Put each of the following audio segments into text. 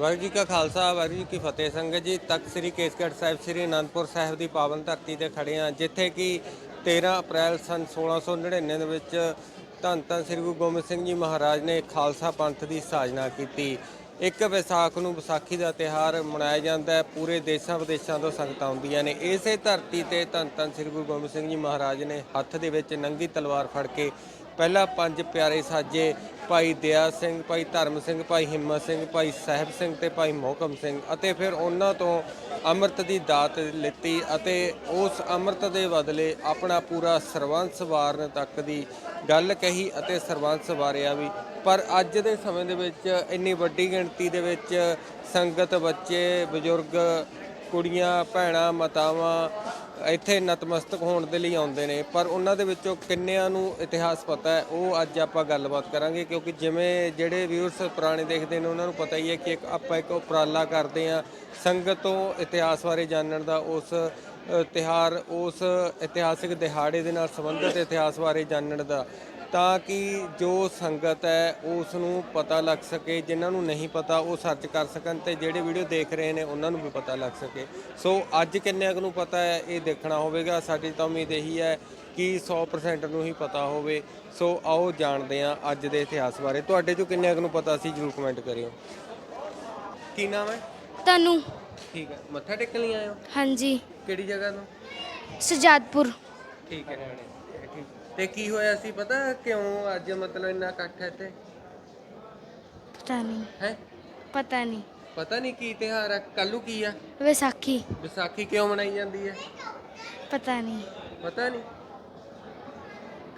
ਵਾਹਿਗੁਰੂ ਜੀ ਕਾ ਖਾਲਸਾ, ਵਾਹਿਗੁਰੂ ਜੀ ਕੀ ਫਤਿਹ। ਸੰਗਤ ਜੀ, ਤਖਤ ਸ੍ਰੀ ਕੇਸਗੜ੍ਹ ਸਾਹਿਬ, ਸ੍ਰੀ ਅਨੰਦਪੁਰ ਸਾਹਿਬ ਦੀ ਪਾਵਨ ਧਰਤੀ ਤੇ ਖੜੇ ਹਾਂ, ਜਿੱਥੇ ਕਿ 13 ਅਪ੍ਰੈਲ ਸਨ 1699 ਦੇ ਵਿੱਚ ਧੰਨ ਧੰਨ ਸ੍ਰੀ ਗੁਰੂ ਗੋਬਿੰਦ ਸਿੰਘ ਜੀ ਮਹਾਰਾਜ ਨੇ ਖਾਲਸਾ ਪੰਥ ਦੀ ਸਾਜਨਾ ਕੀਤੀ। ਇੱਕ ਵਿਸਾਖ ਨੂੰ ਵਿਸਾਖੀ ਦਾ ਤਿਹਾਰ ਮਨਾਇਆ ਜਾਂਦਾ ਹੈ, ਪੂਰੇ ਦੇਸ਼ਾਂ ਵਿਦੇਸ਼ਾਂ ਤੋਂ ਸੰਗਤਾਂ ਆਉਂਦੀਆਂ ਨੇ। ਇਸੇ ਧਰਤੀ ਤੇ ਧੰਨ ਧੰਨ ਸ੍ਰੀ ਗੁਰੂ ਗੋਬਿੰਦ ਸਿੰਘ ਜੀ ਮਹਾਰਾਜ ਨੇ ਹੱਥ ਦੇ ਵਿੱਚ ਨੰਗੀ ਤਲਵਾਰ ਫੜ ਕੇ ਪਹਿਲਾ ਪੰਜ ਪਿਆਰੇ ਸਾਜੇ, ਭਾਈ ਦਇਆ ਸਿੰਘ, ਭਾਈ ਧਰਮ ਸਿੰਘ, ਭਾਈ ਹਿੰਮਤ ਸਿੰਘ, ਭਾਈ ਸਾਹਿਬ ਸਿੰਘ ਤੇ ਭਾਈ ਮੋਹਕਮ ਸਿੰਘ ਅਤੇ ਫਿਰ ਉਹਨਾਂ ਤੋਂ ਅੰਮ੍ਰਿਤ ਦੀ ਦਾਤ ਲਿੱਤੀ ਅਤੇ ਉਸ ਅੰਮ੍ਰਿਤ ਦੇ ਬਦਲੇ ਆਪਣਾ ਪੂਰਾ ਸਰਬੰਸ ਵਾਰਨ ਤੱਕ ਦੀ ਗੱਲ ਕਹੀ ਅਤੇ ਸਰਬੰਸ ਵਾਰਿਆ ਵੀ। ਪਰ ਅੱਜ ਦੇ ਸਮੇਂ ਦੇ ਵਿੱਚ ਇੰਨੀ ਵੱਡੀ ਗਿਣਤੀ ਦੇ ਵਿੱਚ ਸੰਗਤ ਬੱਚੇ, ਬਜ਼ੁਰਗ, ਕੁੜੀਆਂ, ਭੈਣਾਂ, ਮਾਤਾਵਾਂ ਇੱਥੇ ਨਤਮਸਤਕ ਹੋਣ ਦੇ ਲਈ ਆਉਂਦੇ ਨੇ ਪਰ ਉਹਨਾਂ ਦੇ ਵਿੱਚੋਂ ਕਿੰਨਿਆਂ ਨੂੰ ਇਤਿਹਾਸ ਪਤਾ ਹੈ ਉਹ ਅੱਜ ਆਪਾਂ ਗੱਲਬਾਤ ਕਰਾਂਗੇ ਕਿਉਂਕਿ ਜਿਵੇਂ ਜਿਹੜੇ ਵਿਊਅਰਸ ਪੁਰਾਣੇ ਦੇਖਦੇ ਨੇ ਉਹਨਾਂ ਨੂੰ ਪਤਾ ਹੀ ਹੈ ਕਿ ਇੱਕ ਆਪਾਂ ਇੱਕ ਉਪਰਾਲਾ ਕਰਦੇ ਆ ਸੰਗਤ ਤੋਂ ਇਤਿਹਾਸ ਬਾਰੇ ਜਾਣਨ ਦਾ ਉਸ ਅ, ਤਿਉਹਾਰ ਉਸ ਇਤਿਹਾਸਿਕ ਦਿਹਾੜੇ ਦੇ ਨਾਲ ਸੰਬੰਧਿਤ ਇਤਿਹਾਸ ਬਾਰੇ ਜਾਣਨ ਦਾ। ਤਾਂ ਕਿ ਜੋ ਸੰਗਤ ਹੈ ਉਸ ਨੂੰ ਪਤਾ ਲੱਗ ਸਕੇ ਜਿਨ੍ਹਾਂ ਨੂੰ ਨਹੀਂ ਪਤਾ ਉਹ ਸਰਚ ਕਰ ਸਕਣ ਤੇ ਜਿਹੜੇ ਵੀਡੀਓ ਦੇਖ ਰਹੇ ਨੇ ਉਹਨਾਂ ਨੂੰ ਵੀ ਪਤਾ ਲੱਗ ਸਕੇ। ਸੋ ਅੱਜ ਕਿੰਨਿਆਂ ਕੁ ਨੂੰ ਪਤਾ ਹੈ ਇਹ ਦੇਖਣਾ ਹੋਵੇਗਾ। ਸਾਡੀ ਤਾਂ ਉਮੀਦ ਇਹੀ ਹੈ ਕਿ 100% ਨੂੰ ਹੀ ਪਤਾ ਹੋਵੇ। ਸੋ ਆਓ ਜਾਣਦੇ ਹਾਂ ਅੱਜ ਦੇ ਇਤਿਹਾਸ ਬਾਰੇ। ਤੁਹਾਡੇ ਚੋਂ ਕਿੰਨਿਆਂ ਕੁ ਨੂੰ ਪਤਾ ਸੀ ਜਰੂਰ ਕਮੈਂਟ ਕਰਿਓ। ਕੀ ਨਾਮ ਹੈ? ਤਨੂੰ। ਠੀਕ ਹੈ। ਮੱਥਾ ਟੇਕਣ ਲਈ ਆਏ ਹੋ? ਹਾਂਜੀ। ਕਿਹੜੀ ਜਗ੍ਹਾ ਤੋਂ? ਸਜਾਦਪੁਰ। ਠੀਕ ਹੈ। ਠੀਕ ਤੇ ਕੀ ਹੋਇਆ ਸੀ ਪਤਾ? ਕਿਉਂ ਅੱਜ ਮਤਲਬ ਇੰਨਾ ਇਕੱਠ ਹੈ ਇੱਥੇ? ਪਤਾ ਨਹੀਂ। ਹੈ? ਪਤਾ ਨਹੀਂ। ਪਤਾ ਨਹੀਂ ਕੀ ਤਿਉਹਾਰ ਹੈ ਕੱਲੂ ਕੀ ਆ? ਵਿਸਾਖੀ। ਵਿਸਾਖੀ ਕਿਉਂ ਮਨਾਈ ਜਾਂਦੀ ਹੈ? ਪਤਾ ਨਹੀਂ। ਪਤਾ ਨਹੀਂ।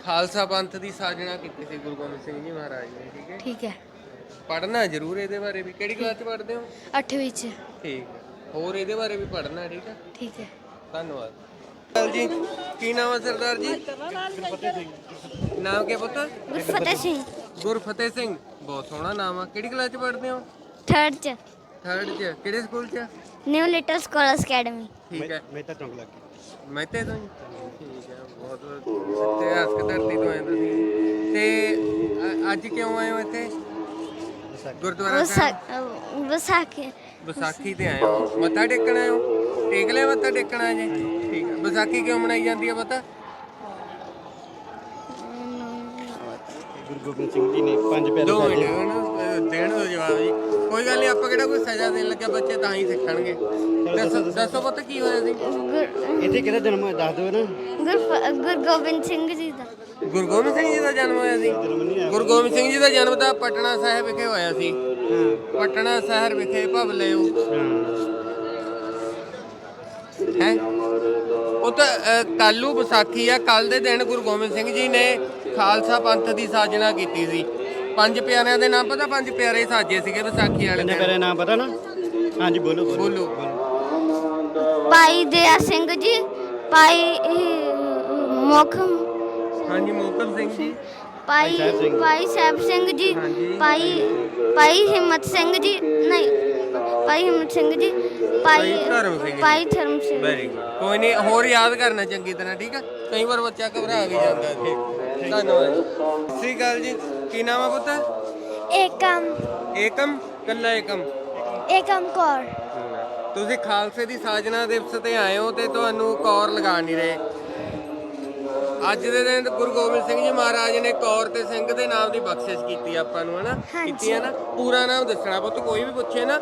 ਖਾਲਸਾ ਪੰਥ ਦੀ ਸਾਜਣਾ ਕੀਤੀ ਸੀ ਗੁਰੂ ਗੋਬਿੰਦ ਸਿੰਘ ਜੀ ਮਹਾਰਾਜ ਨੇ ਠੀਕ ਹੈ? ਠੀਕ ਹੈ। ਪੜ੍ਹਨਾ ਜ਼ਰੂਰ ਇਹਦੇ ਬਾਰੇ ਵੀ। ਕਿਹੜੀ ਕਲਾਸ ਚ ਪੜ੍ਹਦੇ ਹੋ? 8ਵੀਂ ਚ। ਠੀਕ ਹੈ। ਹੋਰ ਇਹਦੇ ਬਾਰੇ ਵੀ ਪੜ੍ਹਨਾ ਠੀਕ ਹੈ? ਠੀਕ ਹੈ। ਧੰਨਵਾਦ। ਚਲ ਜੀ। ਕੀ ਨਾਮ ਹੈ ਸਰਦਾਰ ਜੀ? ਨਾਮ ਕੀ ਪੁੱਤ? ਗੁਰਫਤਿਹ ਸਿੰਘ। ਗੁਰਫਤਿਹ ਸਿੰਘ। ਬਹੁਤ ਸੋਹਣਾ ਨਾਮ ਆ। ਕਿਹੜੀ ਕਲਾਸ ਚ ਪੜ੍ਹਦੇ ਹੋ? ਥਰਡ ਚ। ਥਰਡ ਚ। ਕਿਹੜੇ ਸਕੂਲ ਚ? ਨਿਊ ਲਿਟਲ ਸਕਾਲਰਸ ਅਕੈਡਮੀ ਠੀਕ ਹੈ। ਮੈਂ ਤਾਂ ਚੌਂਕ ਲੱਗ ਮੈਂ ਤੇ ਤੋਂ ਠੀਕ ਹੈ ਬਹੁਤ ਇਤਿਹਾਸਕ ਧਰਤੀ ਤੋਂ ਆਏ ਤੁਸੀਂ। ਤੇ ਅੱਜ ਕਿਉਂ ਆਏ ਹੋ ਇੱਥੇ? ਗੁਰਦੁਆਰਾ ਸਾਹਿਬ? ਵਿਸਾਖੀ। ਵਿਸਾਖੀ ਤੇ ਆਏ ਹੋ। ਮੱਥਾ ਟੇਕਣ ਆਏ ਹੋ? ਟੇਕ ਲਿਆ ਮੱਥਾ ਟੇਕਣਾ ਜੀ ਠੀਕ ਹੈ ਵਿਸਾਖੀ ਕਿਉਂ ਮਨਾਈ ਜਾਂਦੀ ਹੈ ਪਤਾ? ਗੁਰੂ ਗੋਬਿੰਦ ਸਿੰਘ ਜੀ ਨੇ ਪੰਜ ਪਿਆਰੇ ਦੋ ਮਿੰਟ ਸਾਜੇ। ਦੇਣ ਦੋ ਜਵਾਬ ਜੀ। ਕੋਈ ਗੱਲ ਨਹੀਂ ਆਪਾਂ ਕਿਹੜਾ ਕੋਈ ਸਜ਼ਾ ਦੇਣ ਲੱਗਿਆ ਬੱਚੇ ਤਾਂ ਹੀ ਸਿੱਖਣਗੇ। ਦੱਸੋ ਦੱਸੋ ਪੁੱਤ ਕੀ ਹੋਇਆ ਸੀ? ਇੱਥੇ ਕਿਹਦਾ ਜਨਮ ਹੋਇਆ ਦੱਸ ਦਿਓ ਨਾ। ਗੁਰ ਗੋਬਿੰਦ ਸਿੰਘ ਜੀ ਦਾ। ਗੁਰੂ ਗੋਬਿੰਦ ਸਿੰਘ ਜੀ ਦਾ ਜਨਮ ਹੋਇਆ ਸੀ? ਗੁਰੂ ਗੋਬਿੰਦ ਸਿੰਘ ਜੀ ਦਾ ਜਨਮ ਤਾਂ ਪਟਨਾ ਸਾਹਿਬ ਵਿਖੇ ਹੋਇਆ ਸੀ। ਹਾਂ। ਪਟਨਾ ਸ਼ਹਿਰ ਵਿਖੇ ਭਵਲੇ ਉਹ ਹਾਂ। ਹੈ। ਉਹ ਤਾਂ ਅ, ਕੱਲ੍ਹ ਵਿਸਾਖੀ ਆ। ਕੱਲ ਦੇ ਦਿਨ ਗੁਰੂ ਗੋਬਿੰਦ ਸਿੰਘ ਜੀ ਨੇ ਖਾਲਸਾ ਪੰਥ ਦੀ ਸਾਜਨਾ ਕੀਤੀ ਸੀ। ਪੰਜ ਪਿਆਰਿਆਂ ਦੇ ਨਾਮ ਪਤਾ? ਪੰਜ ਪਿਆਰੇ ਸਾਜੇ ਸੀਗੇ ਵਿਸਾਖੀ ਵਾਲੇ ਕਿੰਨੇ ਦਿਨ। ਪਿਆਰੇ ਨਾਮ ਪਤਾ ਨਾ? ਹਾਂਜੀ ਬੋਲੋ ਬੋਲੋ। ਭਾਈ ਦਇਆ ਸਿੰਘ ਜੀ ਭਾਈ ਮੋਖਮ ਹਾਂਜੀ ਮੋਕਮ ਸਿੰਘ ਜੀ। ਭਾਈ। ਭਾਈ ਸਾਹਿਬ ਸਿੰਘ। ਜੀ। ਭਾਈ ਭਾਈ ਹਿੰਮਤ ਸਿੰਘ ਜੀ ਨਹੀਂ ਭਾਈ ਹਿੰਮਤ ਸਿੰਘ ਜੀ ਭਾਈ ਭਾਈ ਧਰਮ ਸਿੰਘ ਜੀ। ਭਾਈ ਧਰਮ ਸਿੰਘ ਵੈਰੀ ਗੁੱਡ ਕੋਈ ਨਹੀਂ ਹੋਰ ਯਾਦ ਕਰਨਾ ਚੰਗੀ ਤਰ੍ਹਾਂ ਠੀਕ ਆ? ਕਈ ਵਾਰ ਬੱਚਾ ਘਬਰਾ ਵੀ ਜਾਂਦਾ ਇੱਥੇ। ਧੰਨਵਾਦ ਜੀ। ਸਤਿ ਸ਼੍ਰੀ ਅਕਾਲ ਜੀ। ਕੀ ਨਾਮ ਆ ਪੁੱਤ? ਏਕਮ। ਏਕਮ? ਕੱਲਾ ਏਕਮ? ਏਕਮ ਕੌਰ। ਤੁਸੀਂ ਖਾਲਸੇ ਦੀ ਸਾਜਨਾ ਦਿਵਸ ਤੇ ਆਏ ਹੋ ਤੇ ਤੁਹਾਨੂੰ ਕੌਰ ਲਗਾ ਨਹੀਂ ਰਹੇ। ਅੱਜ ਦੇ ਦਿਨ ਗੁਰੂ ਗੋਬਿੰਦ ਸਿੰਘ ਜੀ ਮਹਾਰਾਜ ਨੇ ਕੌਰ ਤੇ ਸਿੰਘ ਦੇ ਨਾਮ ਦੀ ਬਖਸ਼ਿਸ਼ ਕੀਤੀ ਆਪਾਂ ਨੂੰ ਹਨਾ? ਹਾਂਜੀ। ਕੀਤੀ ਹੈ ਨਾ? ਪੂਰਾ ਨਾਮ ਦੱਸਣਾ ਪੁੱਤ ਕੋਈ ਵੀ ਪੁੱਛੇ ਨਾ।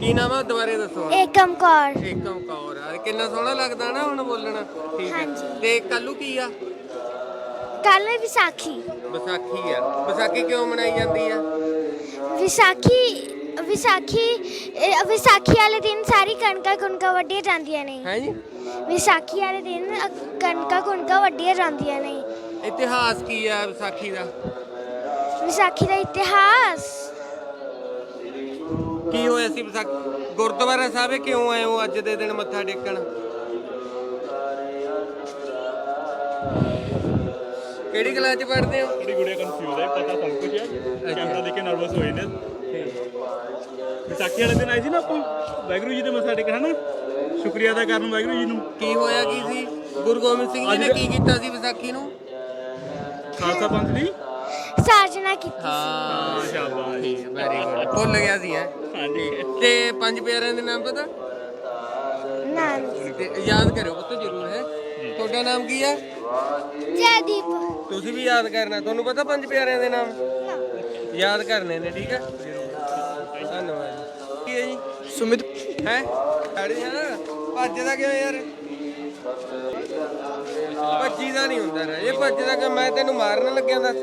ਕੀ ਨਾਮ ਆ? ਦੁਬਾਰੇ ਦੱਸੋ। ਏਕਮ ਕੌਰ। ਏਕਮ ਕੌਰ ਆ। ਕਿੰਨਾ ਸੋਹਣਾ ਲੱਗਦਾ ਨਾ ਹੁਣ ਬੋਲਣਾ। ਠੀਕ ਹੈ ਹਾਂਜੀ। ਤੇ ਕੱਲੂ ਕੀ ਆ? ਕੱਲ ਵਿਸਾਖੀ। ਵਿਸਾਖੀ ਆ। ਵਿਸਾਖੀ ਕਿਉਂ ਮਨਾਈ ਜਾਂਦੀ ਆ? ਵਿਸਾਖੀ ਵਿਸਾਖੀ ਇਹ ਵਿਸਾਖੀ ਵਾਲੇ ਦਿਨ ਸਾਰੀ ਕਣਕਾਂ ਕੁਣਕਾਂ ਵੱਢੀਆਂ ਜਾਂਦੀਆਂ ਨੇ। ਹੈ ਜੀ? ਵਿਸਾਖੀ ਵਾਲੇ ਦਿਨ ਅ- ਕਣਕਾਂ ਕੁਣਕਾਂ ਵੱਢੀਆਂ ਜਾਂਦੀਆਂ ਨੇ। ਇਤਿਹਾਸ ਕੀ ਆ ਵਿਸਾਖੀ ਦਾ? ਵਿਸਾਖੀ ਦਾ ਇਤਿਹਾਸ? ਕੀ ਹੋਇਆ ਸੀ ਵਿਸਾਖੀ? ਗੁਰਦੁਆਰਾ ਸਾਹਿਬ ਕਿਉਂ ਆਏ ਹੋ ਅੱਜ ਦੇ ਦਿਨ ਮੱਥਾ ਟੇਕਣ? ਕਿਹੜੀ ਕਲਾਸ ਚ ਪੜ੍ਹਦੇ ਹੋ? ਥੋੜੀ ਗੁੜੀਆ ਕਨਫਿਊਜ਼ ਹੈ ਪਤਾ ਸਭ ਕੁਝ ਹੈ। ਕੈਮਰਾ ਦੇਖ ਕੇ ਨਰਵਸ ਹੋਏ ਨੇ। ਵਿਸਾਖੀ ਵਾਲੇ ਦਿਨ ਆਏ ਸੀ ਨਾ ਆਪਾਂ? ਵਾਹਿਗੁਰੂ ਜੀ ਦੇ ਮੱਥਾ ਟੇਕਣਾ ਨਾ ਸ਼ੁਕਰੀਆ ਅਦਾ ਕਰਨ ਵਾਹਿਗੁਰੂ ਜੀ ਨੂੰ। ਕੀ ਹੋਇਆ ਕੀ ਸੀ? ਗੁਰੂ ਗੋਬਿੰਦ ਸਿੰਘ ਜੀ ਨੇ ਕੀ ਕੀਤਾ ਸੀ ਵਿਸਾਖੀ ਨੂੰ? ਖਾਲਸਾ ਪੰਥ ਦੀ ਸਾਜਣਾ ਕੀਤੀ ਹਾਂ ਸ਼ਾਬਾਸ਼। ਵੈਰੀ ਗੁੱਡ ਭੁੱਲ ਗਿਆ ਸੀ ਹੈ। ਹਾਂਜੀ। ਤੇ ਪੰਜ ਪਿਆਰਿਆਂ ਦੇ ਨਾਮ ਪਤਾ? ਨਾ ਤੇ ਯਾਦ ਕਰਿਓ ਪੁੱਤ ਜ਼ਰੂਰ ਹੈ। ਤੁਹਾਡਾ ਨਾਮ ਕੀ ਹੈ ਜੈਦੀਪ। ਤੁਸੀਂ ਵੀ ਯਾਦ ਕਰਨਾ। ਤੁਹਾਨੂੰ ਪਤਾ ਪੰਜ ਪਿਆਰਿਆਂ ਦੇ ਨਾਮ? ਯਾਦ ਕਰਨੇ ਨੇ ਠੀਕ ਹੈ ਧੰਨਵਾਦ। ਕੀ ਹੈ ਜੀ? ਸੁਮਿਤ। ਹੈ? ਖੜੀ ਹੈ ਨਾ ਭੱਜਦਾ ਕਿਉਂ ਯਾਰ? ਭੱਜੀ ਦਾ ਨਹੀਂ ਹੁੰਦਾ ਰੇ ਇਹ ਭੱਜਦਾ ਕਿ ਮੈਂ ਤੈਨੂੰ ਮਾਰਨ ਲੱਗਿਆ ਦੱਸ।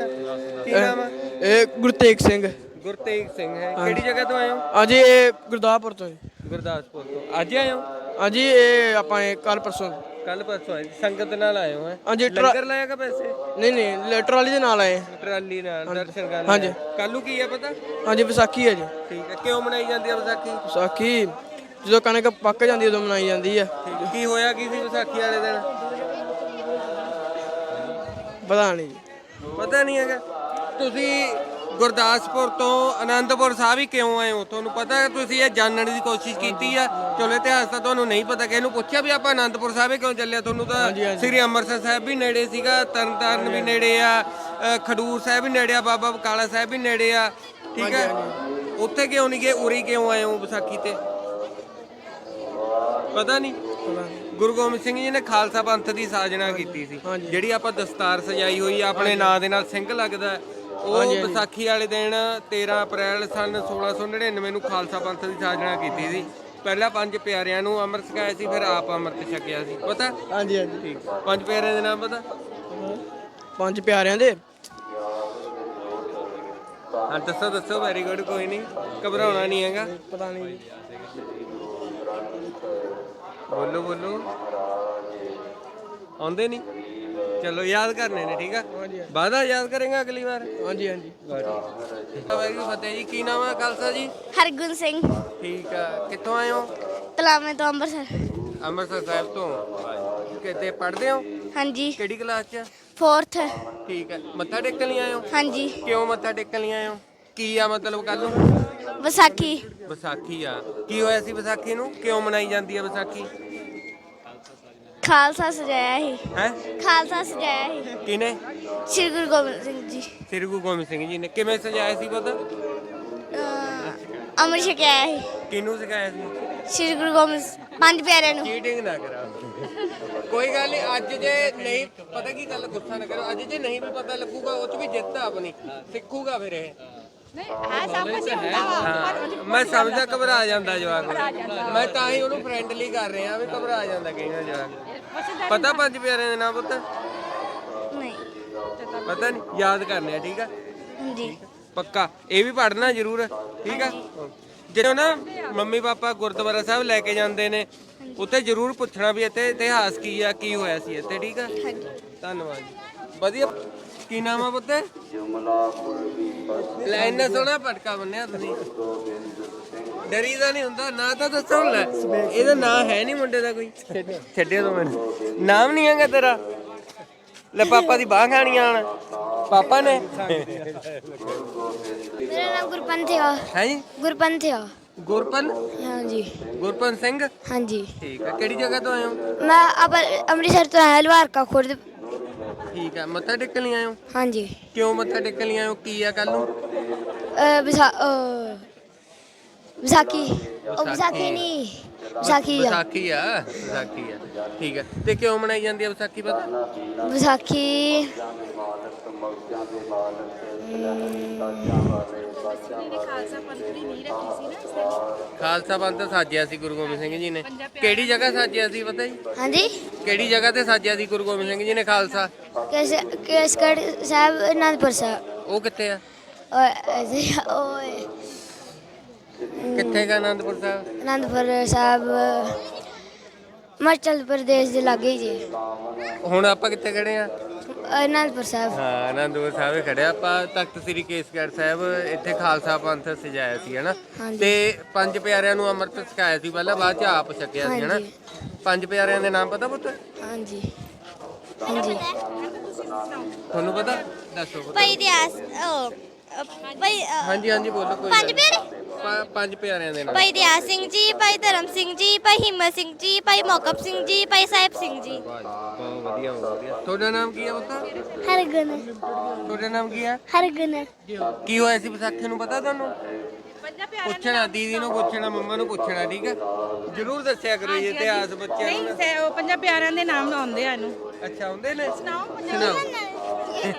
ਕੀ ਨਾਮ ਹੈ ਇਹ ਗੁਰਤੇਗ ਸਿੰਘ। ਗੁਰਤੇਗ ਸਿੰਘ ਹੈ। ਕਿਹੜੀ ਜਗ੍ਹਾ ਤੋਂ ਆਏ ਹੋ? ਹਾਂਜੀ ਇਹ ਗੁਰਦਾਸਪੁਰ ਤੋਂ ਹੈ ਗੁਰਦਾਸਪੁਰ ਤੋਂ। ਅੱਜ ਆਏ ਹੋ? ਹਾਂਜੀ ਇਹ ਆਪਾਂ ਇਹ ਕੱਲ ਪਰਸੋਂ। ਕੱਲ ਪਰਸੋਂ ਆਏ। ਸੰਗਤ ਨਾਲ ਆਏ ਹੋ ਹੈ? ਹਾਂਜੀ, ਟਰਾ- ਲੰਗਰ ਲਾਇਆ ਕਿ ਪੈਸੇ? ਨਹੀਂ ਨਹੀਂ ਲੈਟਰ ਵਾਲੀ ਦੇ ਨਾਲ ਆਏ। ਟਰਾਲੀ ਨਾਲ ਦਰਸ਼ਨ ਕਰਨ ਹਾਂਜੀ। ਕੱਲ ਕੀ ਹੈ ਪਤਾ? ਹਾਂਜੀ ਵਿਸਾਖੀ ਹੈ ਜੀ। ਠੀਕ ਹੈ ਕਿਉਂ ਮਨਾਈ ਜਾਂਦੀ ਹੈ ਵਿਸਾਖੀ? ਵਿਸਾਖੀ ਜਦੋਂ ਕਣਕ ਪੱਕ ਜਾਂਦੀ ਉਦੋਂ ਮਨਾਈ ਜਾਂਦੀ ਆ। ਹੈ। ਕੀ ਹੋਇਆ? ਕੀ ਸੀ ਵਿਸਾਖੀ ਵਾਲੇ ਦਿਨ? ਪਤਾ ਨਹੀਂ ਜੀ। ਪਤਾ ਨਹੀਂ ਹੈਗਾ। ਤੁਸੀਂ ਗੁਰਦਾਸਪੁਰ ਤੋਂ ਆਨੰਦਪੁਰ ਸਾਹਿਬ ਹੀ ਕਿਉਂ ਆਏ ਹੋ? ਤੁਹਾਨੂੰ ਪਤਾ ਹੈ ਤੁਸੀਂ ਇਹ ਜਾਣਨ ਦੀ ਕੋਸ਼ਿਸ਼ ਕੀਤੀ ਆ। ਚਲੋ ਇਤਿਹਾਸ ਤਾਂ ਤੁਹਾਨੂੰ ਨਹੀਂ ਪਤਾ ਕਿ ਇਹਨੂੰ ਪੁੱਛਿਆ ਵੀ ਆਪਾਂ ਆਨੰਦਪੁਰ ਸਾਹਿਬ ਹੀ ਕਿਉਂ ਚੱਲਿਆ ਤੁਹਾਨੂੰ ਤਾਂ। ਸ੍ਰੀ ਅੰਮ੍ਰਿਤਸਰ ਸਾਹਿਬ ਵੀ ਨੇੜੇ ਸੀਗਾ ਤਰਨਤਾਰਨ ਵੀ ਨੇੜੇ ਆ ਖਡੂਰ ਸਾਹਿਬ ਵੀ ਨੇੜੇ ਆ ਬਾਬਾ ਬਕਾਲਾ ਸਾਹਿਬ ਵੀ ਨੇੜੇ ਆ। ਠੀਕ ਹੈ? ਉੱਥੇ ਕਿਉਂ ਨਹੀਂ ਗਏ? ਉਰੀ ਕਿਉਂ ਆਏ ਹੋ ਵਿਸਾਖੀ ਤੇ? ਪਤਾ ਨਹੀਂ। ਗੁਰੂ ਗੋਬਿੰਦ ਸਿੰਘ ਜੀ ਨੇ ਖਾਲਸਾ ਪੰਥ ਦੀ ਸਾਜਣਾ ਕੀਤੀ ਸੀ। ਹਾਂਜੀ। ਜਿਹੜੀ ਆਪਾਂ ਦਸਤਾਰ ਸਜਾਈ ਹੋਈ ਆ ਆਪਣੇ ਨਾਂ ਦੇ ਨਾਲ ਸਿੰਘ ਲੱਗਦਾ ਹੈ। ਉਹ ਵਿਸਾਖੀ ਵਾਲੇ ਦਿਨ 13 ਅਪ੍ਰੈਲ ਸਨ 1699 ਨੂੰ ਖਾਲਸਾ ਪੰਥ ਦੀ ਸਾਜਣਾ ਕੀਤੀ ਸੀ। ਪਹਿਲਾਂ ਪੰਜ ਪਿਆਰਿਆਂ ਨੂੰ ਅੰਮ੍ਰਿਤ ਛਕਾਇਆ ਸੀ ਫਿਰ ਆਪ ਅੰਮ੍ਰਿਤ ਛਕਿਆ ਸੀ। ਪਤਾ? ਹਾਂਜੀ ਹਾਂਜੀ। ਠੀਕ। ਪੰਜ ਪਿਆਰਿਆਂ ਦੇ ਨਾਮ ਪਤਾ? ਪੰਜ ਪਿਆਰਿਆਂ ਦੇ? ਹਾਂ ਦੱਸੋ ਦੱਸੋ ਵੈਰੀ ਗੁੱਡ ਕੋਈ ਨਹੀਂ। ਘਬਰਾਉਣਾ ਨਹੀਂ ਹੈਗਾ। ਪਤਾ ਨਹੀਂ। ਬੋਲੋ ਬੋਲੋ। ਆਉਂਦੇ ਨਹੀਂ? ਚਲੋ ਯਾਦ ਕਰਨੇ ਨੇ ਠੀਕ ਆ? ਹਾਂਜੀ ਵਾਦਾ ਯਾਦ ਕਰੇਗਾ ਅਗਲੀ ਵਾਰ? ਹਾਂਜੀ ਹਾਂਜੀ। ਵਾਹਿਗੁਰੂ ਫਤਿਹ ਜੀ। ਕੀ ਨਾਮ ਹੈ ਖਾਲਸਾ ਜੀ? ਹਰਗੁਣ ਸਿੰਘ। ਠੀਕ ਆ। ਕਿੱਥੋਂ ਆਏ ਹੋ? ਤਲਾਵੇਂ ਤੋਂ ਅੰਮ੍ਰਿਤਸਰ। ਅੰਮ੍ਰਿਤਸਰ ਸਾਹਿਬ ਤੋਂ। ਕਿਤੇ ਪੜ੍ਹਦੇ ਹੋ? ਹਾਂਜੀ। ਕਿਹੜੀ ਕਲਾਸ 'ਚ 4th ਠੀਕ ਹੈ ਮੱਥਾ ਟੇਕਣ ਲਈ ਆਏ ਹੋ? ਹਾਂਜੀ। ਕਿਉਂ ਮੱਥਾ ਟੇਕਣ ਲਈ ਆਏ ਹੋ? ਕੀ ਆ ਮਤਲਬ ਕੱਲ ਨੂੰ? ਵਿਸਾਖੀ। ਵਿਸਾਖੀ ਆ। ਕੀ ਹੋਇਆ ਸੀ ਵਿਸਾਖੀ ਨੂੰ? ਕਿਉਂ ਮਨਾਈ ਜਾਂਦੀ ਹੈ ਵਿਸਾਖੀ? ਖਾਲਸਾ ਸਜਾਇਆ ਸੀ। ਹੈ? ਖਾਲਸਾ ਸਜਾਇਆ ਸੀ। ਕਿਨੇ ਸ੍ਰੀ ਗੁਰੂ ਗੋਬਿੰਦ ਸਿੰਘ ਜੀ। ਸ੍ਰੀ ਗੁਰੂ ਗੋਬਿੰਦ ਸਿੰਘ ਜੀ ਨੇ। ਕਿਵੇਂ ਸਜਾਇਆ ਸੀ ਪਤਾ? ਅਹ ਅੰਮ੍ਰਿਤ ਛਕਿਆ ਸੀ। ਕਿਹਨੂੰ ਸਿਖਾਇਆ ਸੀ? ਸ੍ਰੀ ਗੁਰੂ ਗੋਬਿੰਦ ਪੰਜ ਪਿਆਰਿਆਂ ਨੂੰ। ਚੀਟਿੰਗ ਨਾ ਕਰਾ। ਕੋਈ ਗੱਲ ਨਹੀਂ ਅੱਜ ਜੇ ਨਹੀਂ ਪਤਾ ਕੀ ਗੱਲ ਗੁੱਸਾ ਨਾ ਕਰੋ। ਅੱਜ ਜੇ ਨਹੀਂ ਵੀ ਪਤਾ ਲੱਗੂਗਾ ਉਹ ਚ ਵੀ ਜਿੱਤ ਆ ਆਪਣੀ। ਸਿੱਖੂਗਾ ਫਿਰ ਇਹ। ਹਾਂ, ਮੈਂ ਸਮਝਦਾ ਘਬਰਾ ਜਾਂਦਾ ਜਵਾਕ ਮੈਂ ਤਾਂ ਹੀ ਉਹਨੂੰ ਫਰੈਂਡਲੀ ਕਰ ਰਿਹਾ ਵੀ ਘਬਰਾ ਜਾਂਦਾ ਕਈ ਵਾਰ ਜਵਾਕ ਪਤਾ ਪੰਜ ਪਿਆਰਿਆਂ ਦੇ ਨਾਮ ਪਤਾ? ਨਹੀਂ। ਪਤਾ ਨਹੀਂ ਯਾਦ ਕਰਨੇ ਆ ਠੀਕ ਆ? ਹਾਂਜੀ। ਪੱਕਾ। ਇਹ ਵੀ ਪੜ੍ਹਨਾ ਜ਼ਰੂਰ ਠੀਕ ਆ? ਜਦੋਂ ਨਾ ਮੰਮੀ ਪਾਪਾ ਗੁਰਦੁਆਰਾ ਸਾਹਿਬ ਲੈ ਕੇ ਜਾਂਦੇ ਨੇ ਉੱਥੇ ਜ਼ਰੂਰ ਪੁੱਛਣਾ ਵੀ ਇੱਥੇ ਇਤਿਹਾਸ ਕੀ ਆ ਕੀ ਹੋਇਆ ਸੀ ਇੱਥੇ ਠੀਕ ਆ? ਹਾਂਜੀ। ਧੰਨਵਾਦ ਜੀ। ਵਧੀਆ। ਕੀ ਨਾਮ ਆ ਪੁੱਤ? ਲੈ ਇੰਨਾ ਸੋਹਣਾ ਪਟਕਾ ਬੰਨਿਆ ਤੁਸੀਂ। ਡਰੀਦਾ ਨਹੀਂ ਹੁੰਦਾ ਨਾ ਤਾਂ ਦੱਸੋ ਲੈ। ਇਹਦਾ ਨਾਂ ਹੈ ਨਹੀਂ ਮੁੰਡੇ ਦਾ ਕੋਈ। ਛੱਡਿਆ ਤੂੰ ਮੈਨੂੰ। ਨਾਮ ਨਹੀਂ ਹੈਗਾ ਤੇਰਾ। ਲੈ ਪਾਪਾ ਦੀ ਬਾਹ ਖਾਣੀ ਆਣ ਪਾਪਾ ਨੇ? ਮੇਰਾ ਨਾਮ ਗੁਰਪੰਥ ਹੈ ਹੈ ਜੀ? ਗੁਰਪੰਥ ਹੈ ਗੁਰਪਨ? ਹਾਂਜੀ। ਗੁਰਪਨ ਸਿੰਘ? ਹਾਂਜੀ। ਠੀਕ ਹੈ ਕਿਹੜੀ ਜਗ੍ਹਾ ਤੋਂ ਆਏ ਹੋ? ਮੈਂ ਅਬ ਅੰਮ੍ਰਿਤਸਰ ਤੋਂ ਆਇਆ ਹਲਵਾਰ ਕਾ ਖੁਰਦ ਠੀਕ ਹੈ ਮੱਥਾ ਟੇਕਣ ਲਈ ਆਏ ਹੋ? ਹਾਂਜੀ। ਕਿਉਂ ਮੱਥਾ ਟੇਕਣ ਲਈ ਆਏ ਹੋ? ਕੀ ਆ ਕੱਲ ਨੂੰ? ਅਹ ਵਿਸਾ ਅਹ ਵਿਸਾਖੀ। ਉਹ ਵਿਸਾਖੀ। ਨਹੀਂ ਵਿਸਾਖੀ ਆ। ਵਿਸਾਖੀ ਆ ਵਿਸਾਖੀ ਆ। ਠੀਕ ਹੈ ਤੇ ਕਿਉਂ ਮਨਾਈ ਜਾਂਦੀ ਹੈ ਵਿਸਾਖੀ ਪਤਾ? ਵਿਸਾਖੀ ਖਾਲਸਾ ਪੰਥ ਸਾਜਿਆ ਸੀ ਗੁਰੂ ਗੋਬਿੰਦ ਸਿੰਘ ਜੀ ਨੇ। ਕਿਹੜੀ ਜਗ੍ਹਾ ਸਾਜਿਆ ਸੀ ਪਤਾ ਜੀ? ਹਾਂਜੀ? ਕਿਹੜੀ ਜਗ੍ਹਾ ਤੇ ਸਾਜਿਆ ਸੀ ਗੁਰੂ ਗੋਬਿੰਦ ਸਿੰਘ ਜੀ ਨੇ ਖਾਲਸਾ? ਕੇਸ ਕੇਸਗੜ ਸਾਹਿਬ ਅਨੰਦਪੁਰ ਸਾਹਿਬ। ਉਹ ਕਿੱਥੇ ਆ? ਓਏ ਕਿੱਥੇ ਗਾ ਆਨੰਦਪੁਰ ਸਾਹਿਬ? ਅਨੰਦਪੁਰ ਸਾਹਿਬ ਹਿਮਾਚਲ ਪ੍ਰਦੇਸ਼ ਦੇ ਲਾਗੇ ਜੀ। ਹੁਣ ਆਪਾਂ ਕਿੱਥੇ ਖੜੇ ਆ? ਅਨੰਦਪੁਰ ਸਾਹਿਬ। ਹਾਂ ਆਨੰਦਪੁਰ ਸਾਹਿਬ ਖੜੇ ਆ ਆਪਾਂ ਤਖਤ ਸ੍ਰੀ ਕੇਸਗੜ੍ਹ ਸਾਹਿਬ ਇੱਥੇ ਖਾਲਸਾ ਪੰਥ ਸਜਾਇਆ ਸੀ ਹਨਾ। ਤੇ ਪੰਜ ਪਿਆਰਿਆਂ ਨੂੰ ਅੰਮ੍ਰਿਤ ਛਕਾਇਆ ਸੀ ਪਹਿਲਾਂ ਬਾਅਦ ਚ ਆਪ ਛਕਿਆ ਸੀ ਹਨਾ। ਪੰਜ ਪਿਆਰਿਆਂ ਦੇ ਨਾਮ ਪਤਾ ਪੁੱਤ? ਹਾਂਜੀ। ਹਾਂਜੀ। ਤੁਹਾਨੂੰ ਪਤਾ? ਦੱਸੋ ਪੁੱਤ। ਭਾਈ ਇਤਿਹਾਸ ਉਹ ਭਾਈ ਹਾਂਜੀ ਹਾਂਜੀ ਬੋਲੋ ਕੋਈ ਪੰਜ ਗੱਲ ਨੀ। ਪਿਆਰੇ? ਪ- ਪੰਜ ਪਿਆਰਿਆਂ ਦੇ ਨਾਮ ਭਾਈ ਦਿਆ ਸਿੰਘ ਜੀ ਭਾਈ ਧਰਮ ਸਿੰਘ ਜੀ ਭਾਈ ਹਿੰਮਤ ਸਿੰਘ ਜੀ ਭਾਈ ਮੋਕਪ ਸਿੰਘ ਜੀ ਭਾਈ ਸਾਹਿਬ ਸਿੰਘ ਜੀ। ਵਾਹ ਜੀ, ਬਹੁਤ ਵਧੀਆ ਬਹੁਤ ਵਧੀਆ। ਤੁਹਾਡਾ ਨਾਮ ਕੀ ਹੈ ਪੁੱਤ? ਹਰਗੁਣ। ਤੁਹਾਡਾ ਨਾਮ ਕੀ ਹੈ? ਹਰਗੁਣ। ਕੀ ਹੋਇਆ ਸੀ ਵਿਸਾਖੀ ਨੂੰ ਪਤਾ ਤੁਹਾਨੂੰ? ਪੁੱਛਣਾ ਦੀਦੀ ਨੂੰ ਪੁੱਛਣਾ ਮੰਮਾ ਨੂੰ ਪੁੱਛਣਾ ਠੀਕ ਹੈ? ਜਰੂਰ ਦੱਸਿਆ ਕਰੋ ਜੀ ਇਤਿਹਾਸ ਬੱਚਿਆਂ ਨੂੰ। ਨਹੀਂ ਸੇ- ਉਹ ਪੰਜਾਂ ਪਿਆਰਿਆਂ ਦੇ ਨਾਮ ਆਉਂਦੇ ਆ ਇਹਨੂੰ। ਅੱਛਾ ਆਉਂਦੇ ਨੇ? ਸੁਣਾਓ ਸੁਣਾਓ।